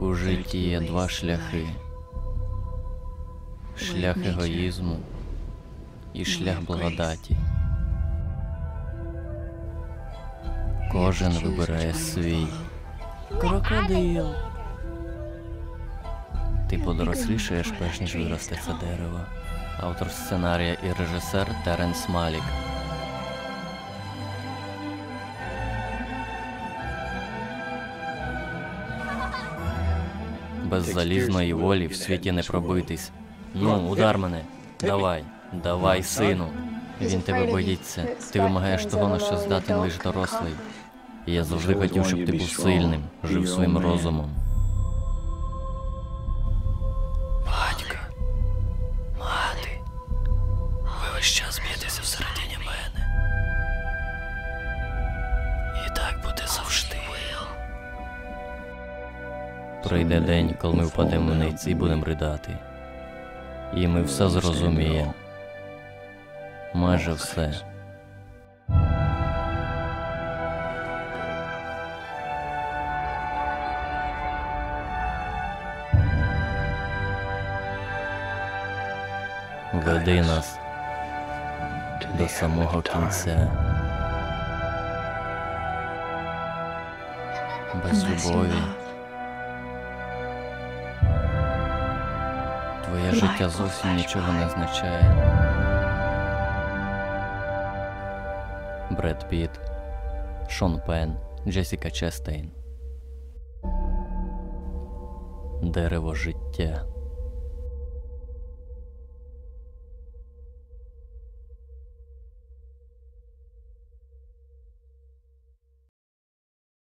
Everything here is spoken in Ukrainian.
У житті є два шляхи: шлях егоїзму і шлях благодаті. Кожен вибирає свій. Крокодил. Ти подорослішаєш, перш ніж виросте це дерево. Автор сценарія і режисер Теренс Малік. Без залізної волі в світі не пробитись. Ну, удар мене. Давай, давай, сину. Він тебе боїться. Ти вимагаєш того, на що здатен лише дорослий. Я завжди хотів, щоб ти був сильним, жив своїм розумом. Батько, мати, ви весь час б'єтеся всередині мене. І так буде завжди. Прийде день, коли ми впадемо вниз і будемо ридати. І ми все зрозуміємо. Майже все. Веди нас до самого кінця. Без любові. Твоє життя зовсім нічого не означає. Бред Піт, Шон Пен, Джесіка Честейн. Дерево життя.